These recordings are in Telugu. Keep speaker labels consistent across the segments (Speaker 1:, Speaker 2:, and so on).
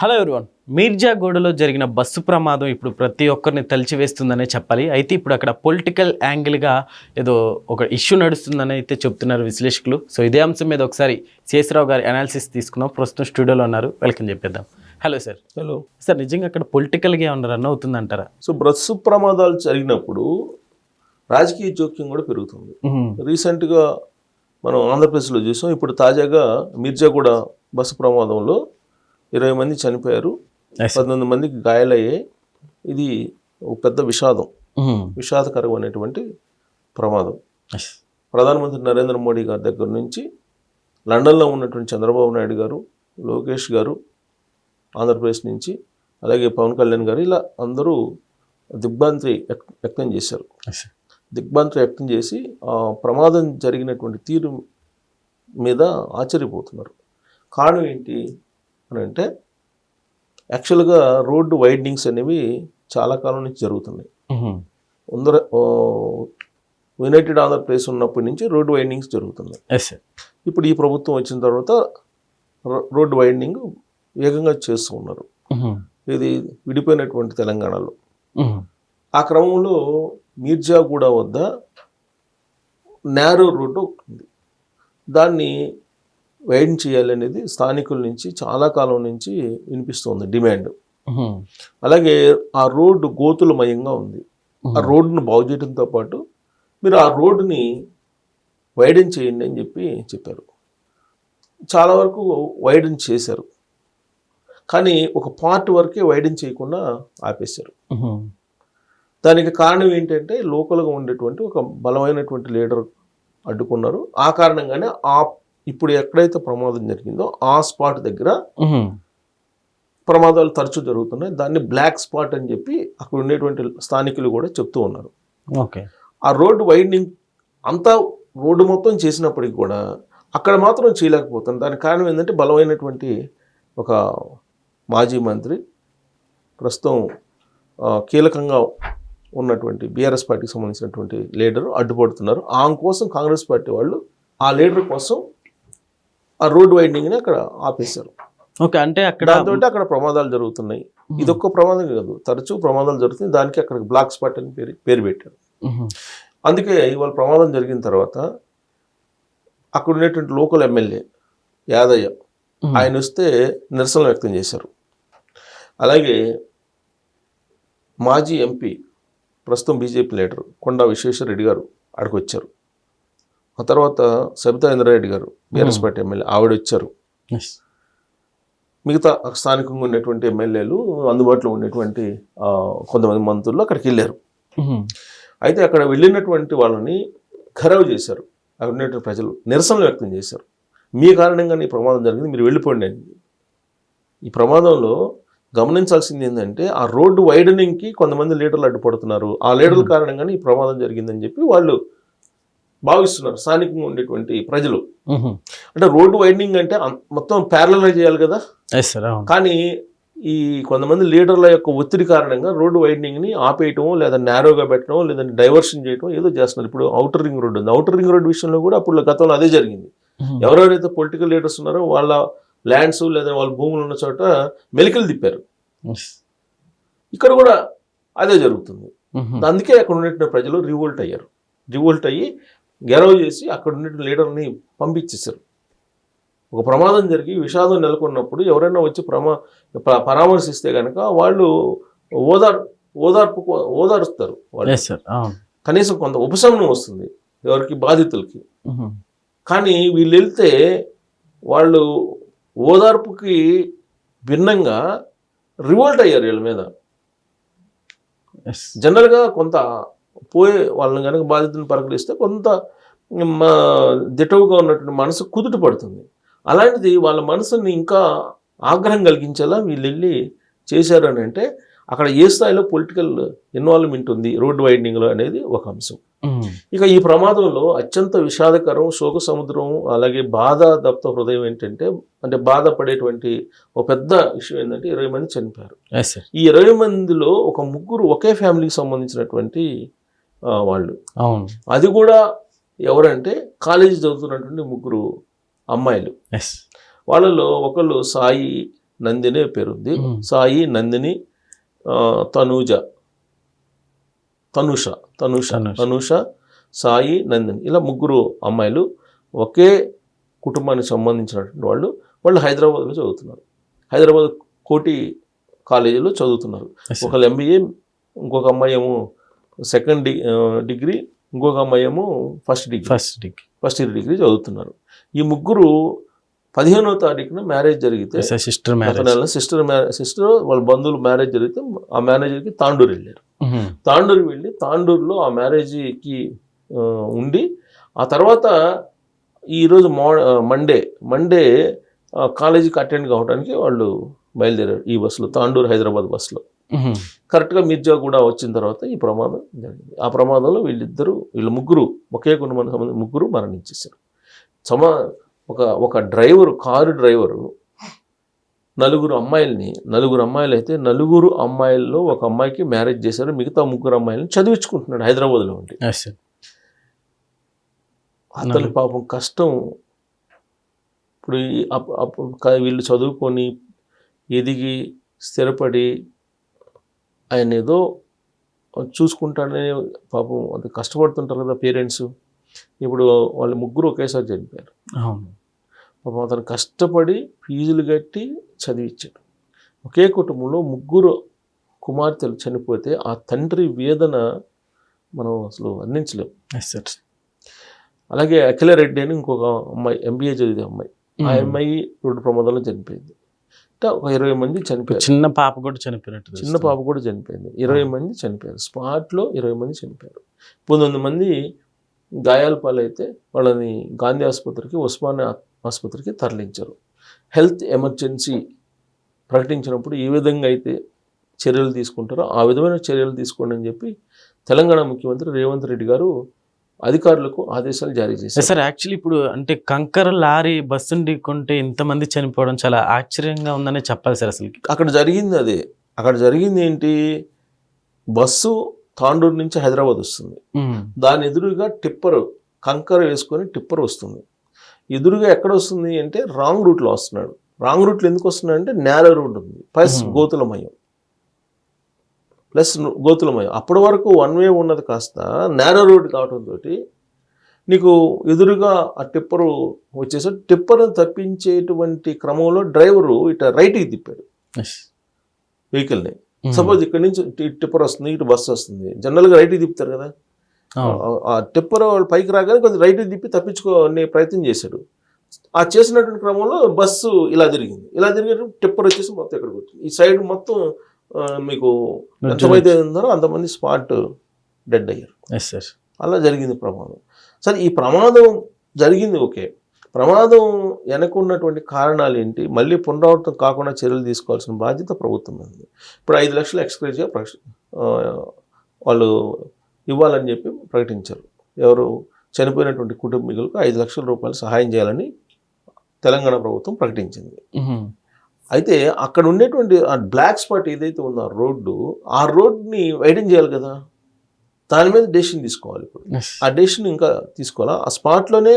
Speaker 1: హలో ఎవరివన్ మీర్జాగూడలో జరిగిన బస్సు ప్రమాదం ఇప్పుడు ప్రతి ఒక్కరిని తలిచివేస్తుందనే చెప్పాలి. అయితే ఇప్పుడు అక్కడ పొలిటికల్ యాంగిల్గా ఏదో ఒక ఇష్యూ నడుస్తుందని అయితే చెప్తున్నారు విశ్లేషకులు. సో ఇదే అంశం మీద ఒకసారి శేషరావు గారి అనాలిసిస్ తీసుకున్నాం ప్రస్తుతం స్టూడియోలో ఉన్నారు. వెల్కమ్ చెప్పేద్దాం. హలో సార్
Speaker 2: హలో
Speaker 1: సార్ నిజంగా అక్కడ పొలిటికల్గా ఏమన్నా రన్ అవుతుందంటారా?
Speaker 2: సో బస్సు ప్రమాదాలు జరిగినప్పుడు రాజకీయ జోక్యం కూడా పెరుగుతుంది. రీసెంట్గా మనం ఆంధ్రప్రదేశ్లో చూసాం. ఇప్పుడు తాజాగా మిర్జాగూడ బస్సు ప్రమాదంలో ఇరవై మంది చనిపోయారు. పద్దెనిమిది మందికి గాయాలయ్యాయి. ఇది ఒక పెద్ద విషాదం. విషాదకరమైనటువంటి ప్రమాదం. ప్రధానమంత్రి నరేంద్ర మోడీ గారి దగ్గర నుంచి లండన్లో ఉన్నటువంటి చంద్రబాబు నాయుడు గారు లోకేష్ గారు ఆంధ్రప్రదేశ్ నుంచి అలాగే పవన్ కళ్యాణ్ గారు ఇలా అందరూ దిగ్భ్రాంతి వ్యక్- వ్యక్తం చేశారు. దిగ్భ్రాంతి వ్యక్తం చేసి ఆ ప్రమాదం జరిగినటువంటి తీరు మీద ఆశ్చర్యపోతున్నారు. కారణం ఏంటి? అని అంటే యాక్చువల్గా రోడ్డు వైడనింగ్స్ అనేవి చాలా కాలం నుంచి జరుగుతున్నాయి. ఉందర యునైటెడ్ ఆంధ్రప్రదేశ్ ఉన్నప్పటి నుంచి రోడ్డు వైండింగ్స్ జరుగుతున్నాయి. ఇప్పుడు ఈ ప్రభుత్వం వచ్చిన తర్వాత రోడ్డు వైండింగ్ వేగంగా చేస్తూ ఉన్నారు. ఇది విడిపోయినటువంటి తెలంగాణలో. ఆ క్రమంలో మీర్జాగూడ వద్ద నేరో రోడ్డు ఉంది దాన్ని వైడన్ చేయాలనేది స్థానికుల నుంచి చాలా కాలం నుంచి వినిపిస్తుంది డిమాండ్. అలాగే ఆ రోడ్డు గోతులమయంగా ఉంది. ఆ రోడ్డును బాగు చేయడంతో పాటు మీరు ఆ రోడ్డుని వైడన్ చేయండి అని చెప్పి చెప్పారు. చాలా వరకు వైడన్ చేశారు. కానీ ఒక పార్ట్ వరకే వైడన్ చేయకుండా ఆపేశారు. దానికి కారణం ఏంటంటే లోకల్గా ఉండేటువంటి ఒక బలమైనటువంటి లీడర్ అడ్డుకున్నారు. ఆ కారణంగానే ఆ ఇప్పుడు ఎక్కడైతే ప్రమాదం జరిగిందో ఆ స్పాట్ దగ్గర. ప్రమాదాలు తరచూ జరుగుతున్నాయి. దాన్ని బ్లాక్ స్పాట్ అని చెప్పి అక్కడ ఉండేటువంటి స్థానికులు కూడా చెప్తూ ఉన్నారు.
Speaker 1: ఓకే.
Speaker 2: ఆ రోడ్డు వైండింగ్ అంతా రోడ్డు మొత్తం చేసినప్పటికి కూడా అక్కడ మాత్రం చేయలేకపోతుంది దానికి కారణం ఏంటంటే బలమైనటువంటి ఒక మాజీ మంత్రి ప్రస్తుతం కీలకంగా ఉన్నటువంటి బీఆర్ఎస్ పార్టీకి సంబంధించినటువంటి లీడర్ అడ్డుపడుతున్నారు. ఆమె కోసం కాంగ్రెస్ పార్టీ వాళ్ళు ఆ లీడర్ కోసం ఆ రోడ్డు వైండింగ్ని అక్కడ ఆపేశారు.
Speaker 1: ఓకే అంటే అక్కడ
Speaker 2: దాంతో అక్కడ ప్రమాదాలు జరుగుతున్నాయి. ఇదొక్క ప్రమాదం కాదు తరచూ ప్రమాదాలు జరుగుతుంది దానికి అక్కడ బ్లాక్ స్పాట్ అని పేరు పేరు పెట్టారు. అందుకే ఇవాళ ప్రమాదం జరిగిన తర్వాత అక్కడ ఉండేటువంటి లోకల్ ఎమ్మెల్యే యాదయ్య. ఆయన వస్తే నిరసన వ్యక్తం చేశారు. అలాగే మాజీ ఎంపీ ప్రస్తుతం బీజేపీ లీడర్ కొండా విశ్వేశ్వరరెడ్డి గారు అక్కడికి వచ్చారు. ఆ తర్వాత సబితా ఇంద్రారెడ్డి గారు బీఆర్ఎస్ పార్టీ ఎమ్మెల్యే ఆవిడ వచ్చారు. మిగతా స్థానికంగా ఉన్నటువంటి ఎమ్మెల్యేలు అందుబాటులో ఉన్నటువంటి ఆ, కొంతమంది మంత్రులు అక్కడికి వెళ్ళారు. అయితే అక్కడ వెళ్ళినటువంటి వాళ్ళని ఖరాబ్ చేశారు. అక్కడ ఉన్నటువంటి ప్రజలు నిరసనలు వ్యక్తం చేశారు. మీ కారణంగా ఈ ప్రమాదం జరిగింది మీరు వెళ్ళిపోండి అని ఈ ప్రమాదంలో గమనించాల్సింది ఏంటంటే ఆ రోడ్డు వైడనింగ్కి కొంతమంది లీడర్లు అడ్డుపడుతున్నారు. ఆ లీడర్ల కారణంగానే ఈ ప్రమాదం జరిగిందని చెప్పి వాళ్ళు భావిస్తున్నారు స్థానికంగా ఉండేటువంటి ప్రజలు. అంటే రోడ్డు వైడనింగ్ అంటే మొత్తం ప్యారలల్ చేయాలి కదా. కానీ ఈ కొంతమంది లీడర్ల యొక్క ఒత్తిడి కారణంగా రోడ్డు వైడనింగ్ని ఆపేయటం లేదా నేరోగా పెట్టడం లేదంటే డైవర్షన్ చేయడం ఏదో చేస్తున్నారు ఇప్పుడు అవుటర్ రింగ్ రోడ్డు ఉంది అవుటర్ రింగ్ రోడ్డు విషయంలో కూడా అప్పుడు గతంలో అదే జరిగింది. ఎవరెవరైతే పొలిటికల్ లీడర్స్ ఉన్నారో వాళ్ళ ల్యాండ్స్ లేదా వాళ్ళ భూములు ఉన్న చోట మెలికలు తిప్పారు. ఇక్కడ కూడా అదే జరుగుతుంది. అందుకే అక్కడ ఉన్నటువంటి ప్రజలు రివోల్ట్ అయ్యారు రివోల్ట్ అయ్యి గెరవ్ చేసి అక్కడ ఉన్న లీడర్ని పంపించేశారు ఒక ప్రమాదం జరిగి విషాదం నెలకొన్నప్పుడు ఎవరైనా వచ్చి ప్రమా పరామర్శిస్తే కనుక వాళ్ళు ఓదార్ ఓదార్పు ఓదారుస్తారు. కనీసం కొంత ఉపశమనం వస్తుంది ఎవరికి బాధితులకి. కానీ వీళ్ళు వెళ్తే వాళ్ళు ఓదార్పుకి భిన్నంగా రివోల్ట్ అయ్యారు వీళ్ళ మీద. జనరల్గా కొంత పోయే వాళ్ళని కనుక బాధితులను పరకలిస్తే కొంత దిటవుగా ఉన్నటువంటి మనసు కుదుట పడుతుంది. అలాంటిది వాళ్ళ మనసుని ఇంకా ఆగ్రహం కలిగించేలా వీళ్ళు వెళ్ళి చేశారు అని అంటే అక్కడ ఏ స్థాయిలో పొలిటికల్ ఇన్వాల్వ్మెంట్ ఉంది రోడ్ వైడనింగ్లో అనేది ఒక అంశం. ఇక ఈ ప్రమాదంలో అత్యంత విషాదకరం శోక సముద్రం అలాగే బాధ దప్త హృదయం ఏంటంటే అంటే బాధపడేటువంటి ఒక పెద్ద విషయం ఏంటంటే ఇరవై మంది చనిపోయారు. ఈ ఇరవై మందిలో ఒక ముగ్గురు ఒకే ఫ్యామిలీకి సంబంధించినటువంటి వాళ్ళు. అది కూడా ఎవరంటే కాలేజీ చదువుతున్నటువంటి ముగ్గురు అమ్మాయిలు. వాళ్ళలో ఒకళ్ళు సాయి నందిని పేరుంది
Speaker 1: Hmm.
Speaker 2: సాయి నందిని తనూజ. తనుష తనుష
Speaker 1: తనుష.
Speaker 2: సాయి నందిని. ఇలా ముగ్గురు అమ్మాయిలు ఒకే కుటుంబానికి సంబంధించినటువంటి వాళ్ళు వాళ్ళు హైదరాబాద్లో చదువుతున్నారు. హైదరాబాద్ కోటి కాలేజీలో చదువుతున్నారు. ఒకళ్ళు ఎంబీఏ ఇంకొక అమ్మాయి ఏమో సెకండ్ డిగ్రీ ఇంకొక అమ్మాయి ఏమో first degree
Speaker 1: first degree
Speaker 2: first year degree చదువుతున్నారు. ఈ ముగ్గురు పదిహేనవ తారీఖున మ్యారేజ్ జరిగితే
Speaker 1: సిస్టర్ మ్యారేజ్
Speaker 2: సిస్టర్ సిస్టర్ వాళ్ళ బంధువులు మ్యారేజ్ జరిగితే ఆ మ్యారేజ్కి తాండూరు వెళ్ళారు. తాండూరు వెళ్ళి తాండూరులో ఆ మ్యారేజ్కి ఉండి ఆ తర్వాత ఈరోజు మా మండే మండే కాలేజీకి అటెండ్ కావడానికి వాళ్ళు బయలుదేరారు ఈ బస్సులో తాండూరు హైదరాబాద్ బస్సులో. కరెక్ట్గా మిర్జా కూడా వచ్చిన తర్వాత ఈ ప్రమాదం జరిగింది. ఆ ప్రమాదంలో వీళ్ళిద్దరూ వీళ్ళ ముగ్గురు ఒకే కుటుంబానికి సంబంధించి ముగ్గురు మరణించేశారు. సమా ఒక ఒక డ్రైవరు కారు డ్రైవరు నలుగురు అమ్మాయిల్ని నలుగురు అమ్మాయిలు అయితే నలుగురు అమ్మాయిల్లో ఒక అమ్మాయికి మ్యారేజ్ చేశారు. మిగతా ముగ్గురు అమ్మాయిలను చదివించుకుంటున్నాడు హైదరాబాద్లో ఉండి. అతని. పాపం కష్టం. ఇప్పుడు వీళ్ళు చదువుకొని ఎదిగి స్థిరపడి ఆయన ఏదో చూసుకుంటాడని పాపం అది కష్టపడుతుంటారు కదా పేరెంట్స్. ఇప్పుడు వాళ్ళ ముగ్గురు ఒకేసారి చనిపోయారు.
Speaker 1: అవును.
Speaker 2: పాపం అతను కష్టపడి ఫీజులు కట్టి చదివించాడు ఒకే కుటుంబంలో ముగ్గురు కుమార్తెలు చనిపోతే ఆ తండ్రి వేదన మనం అసలు వర్ణించలేం.
Speaker 1: ఎస్ సార్
Speaker 2: అలాగే అఖిలారెడ్డి అని ఇంకొక అమ్మాయి ఎంబీఏ చదివే అమ్మాయి. ఆ అమ్మాయి రోడ్డు ప్రమాదంలో చనిపోయింది. అంటే ఒక ఇరవై మంది చనిపోయారు.
Speaker 1: చిన్న పాప కూడా చనిపోయినట్టు
Speaker 2: చిన్న. పాప కూడా చనిపోయింది. ఇరవై మంది చనిపోయారు. స్పాట్లో ఇరవై మంది చనిపోయారు. పంతొమ్మిది మంది గాయాల పాలైతే వాళ్ళని గాంధీ ఆసుపత్రికి ఉస్మానియా ఆసుపత్రికి తరలించారు. హెల్త్ ఎమర్జెన్సీ ప్రకటించినప్పుడు ఏ విధంగా అయితే చర్యలు తీసుకుంటారో ఆ విధమైన చర్యలు తీసుకోండి అని చెప్పి తెలంగాణ ముఖ్యమంత్రి రేవంత్ రెడ్డి గారు అధికారులకు ఆదేశాలు జారీ చేశారు.
Speaker 1: సార్ యాక్చువల్లీ ఇప్పుడు అంటే కంకర లారీ బస్సును ఢీకొంటే ఇంతమంది చనిపోవడం చాలా ఆశ్చర్యంగా ఉందనే చెప్పాలి సార్ అసలు
Speaker 2: అక్కడ జరిగింది అదే. అక్కడ జరిగింది ఏంటి? బస్సు తాండూరు నుంచి హైదరాబాద్ వస్తుంది. దాని ఎదురుగా టిప్పర్ కంకర వేసుకొని టిప్పర్ వస్తుంది. ఎదురుగా ఎక్కడ వస్తుంది అంటే రాంగ్ రూట్లో వస్తున్నాడు. రాంగ్ రూట్లో ఎందుకు వస్తున్నాడు అంటే నేల రోడ్ ఉంది. ప్లస్. గోతులమయం ప్లస్ గోతులమయం. అప్పటి వరకు వన్ వే ఉన్నది కాస్త నేర రోడ్ కావడంతో నీకు ఎదురుగా ఆ టిప్పరు వచ్చేసి టిప్పర్ని తప్పించేటువంటి క్రమంలో డ్రైవరు ఇట రైట్కి తిప్పాడు. వెహికల్ని సపోజ్ ఇక్కడ నుంచి టిప్పర్ వస్తుంది ఇటు బస్సు వస్తుంది. జనరల్గా రైట్కి తిప్పుతారు కదా. ఆ- టిప్పర్ వాళ్ళు పైకి రాగానే కొంచెం రైట్ తిప్పి తప్పించుకోనే ప్రయత్నం చేశాడు. ఆ చేసినటువంటి క్రమంలో బస్సు ఇలా తిరిగింది. ఇలా తిరిగి టిప్పర్ వచ్చేసి మొత్తం ఇక్కడికి వచ్చింది. ఈ సైడ్ మొత్తం మీకు ఎంతమంది ఉన్నారో అంతమంది స్పాట్ డెడ్ అయ్యారు.
Speaker 1: ఎస్ సార్
Speaker 2: అలా జరిగింది ప్రమాదం. సరే ఈ ప్రమాదం జరిగింది ఓకే. ప్రమాదం వెనకున్నటువంటి కారణాలు ఏంటి? మళ్ళీ పునరావృతం కాకుండా చర్యలు తీసుకోవాల్సిన బాధ్యత ప్రభుత్వం ఉంది. ఇప్పుడు ఐదు లక్షలు ఎక్స్క్రేజ్గా వాళ్ళు ఇవ్వాలని చెప్పి ప్రకటించారు. ఎవరు చనిపోయినటువంటి కుటుంబీకులకు ఐదు లక్షల రూపాయలు సహాయం చేయాలని తెలంగాణ ప్రభుత్వం ప్రకటించింది. అయితే అక్కడ ఉండేటువంటి ఆ బ్లాక్ స్పాట్ ఏదైతే ఉందో ఆ రోడ్డు ఆ రోడ్ని వైడెన్ చేయాలి కదా. దాని మీద డెసిషన్ తీసుకోవాలి ఇప్పుడు. ఆ డెసిషన్ ఇంకా తీసుకోవాలా? ఆ స్పాట్లోనే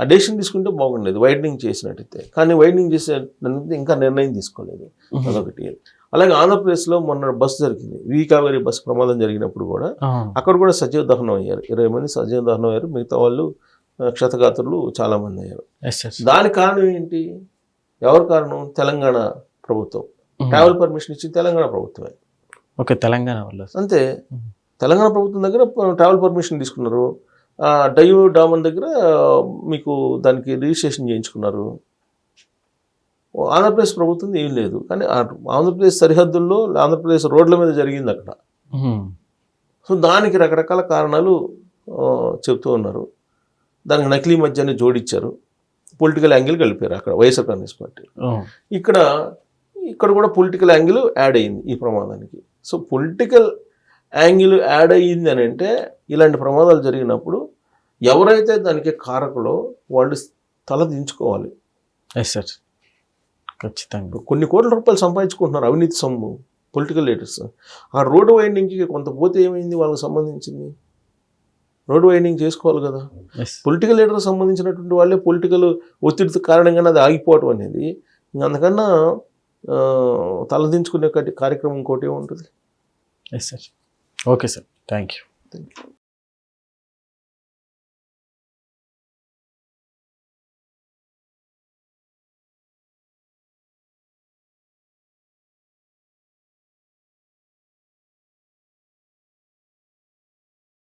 Speaker 2: ఆ డెసిషన్ తీసుకుంటే బాగుండేది వైడనింగ్ చేసినట్టయితే. కానీ వైడనింగ్ చేసే ఇంకా నిర్ణయం తీసుకోలేదు. అదొకటి. అలాగే ఆంధ్రప్రదేశ్లో మొన్న బస్సు జరిగింది. వి కావేరి బస్సు ప్రమాదం జరిగినప్పుడు కూడా అక్కడ కూడా సజీవ దహనం అయ్యారు. ఇరవై మంది సజీవ దహనం అయ్యారు. మిగతా వాళ్ళు క్షతగాత్రులు చాలా మంది అయ్యారు. దాని కారణం ఏంటి? ఎవరి కారణం? తెలంగాణ ప్రభుత్వం. ట్రావెల్ పర్మిషన్ ఇచ్చింది తెలంగాణ ప్రభుత్వమే.
Speaker 1: ఓకే తెలంగాణ వల్ల
Speaker 2: అంతే. తెలంగాణ ప్రభుత్వం దగ్గర ట్రావెల్ పర్మిషన్ తీసుకున్నారు. డయు డామన్ దగ్గర మీకు దానికి రిజిస్ట్రేషన్ చేయించుకున్నారు. ఆంధ్రప్రదేశ్ ప్రభుత్వం ఏం లేదు. కానీ ఆంధ్రప్రదేశ్ సరిహద్దుల్లో ఆంధ్రప్రదేశ్ రోడ్ల మీద జరిగింది అక్కడ. సో దానికి రకరకాల కారణాలు చెప్తూ ఉన్నారు. దానికి నకిలీ మధ్యాన్ని జోడించారు. పొలిటికల్ యాంగిల్ కలిపారు అక్కడ వైఎస్ఆర్ కాంగ్రెస్ పార్టీ. ఇక్కడ ఇక్కడ కూడా పొలిటికల్ యాంగిల్ యాడ్ అయ్యింది ఈ ప్రమాదానికి. సో పొలిటికల్ యాంగిల్ యాడ్ అయ్యింది అని అంటే ఇలాంటి ప్రమాదాలు జరిగినప్పుడు ఎవరైతే దానికి కారకులో వాళ్ళు తల దించుకోవాలి.
Speaker 1: ఎస్ సార్ ఖచ్చితంగా.
Speaker 2: కొన్ని కోట్ల రూపాయలు సంపాదించుకుంటున్నారు అవినీతి సొమ్ము పొలిటికల్ లీడర్స్ ఆ రోడ్డు వైండింగ్కి కొంత పోతే ఏమైంది? వాళ్ళకి సంబంధించింది? రోడ్డు వైండింగ్ చేసుకోవాలి కదా. పొలిటికల్ లీడర్ సంబంధించినటువంటి వాళ్ళే పొలిటికల్ ఒత్తిడి కారణంగానే అది ఆగిపోవటం అనేది. ఇంక అందుకన్నా తలదించుకునే కార్యక్రమం ఇంకోటి ఉంటుంది
Speaker 1: yes sir okay sir thank you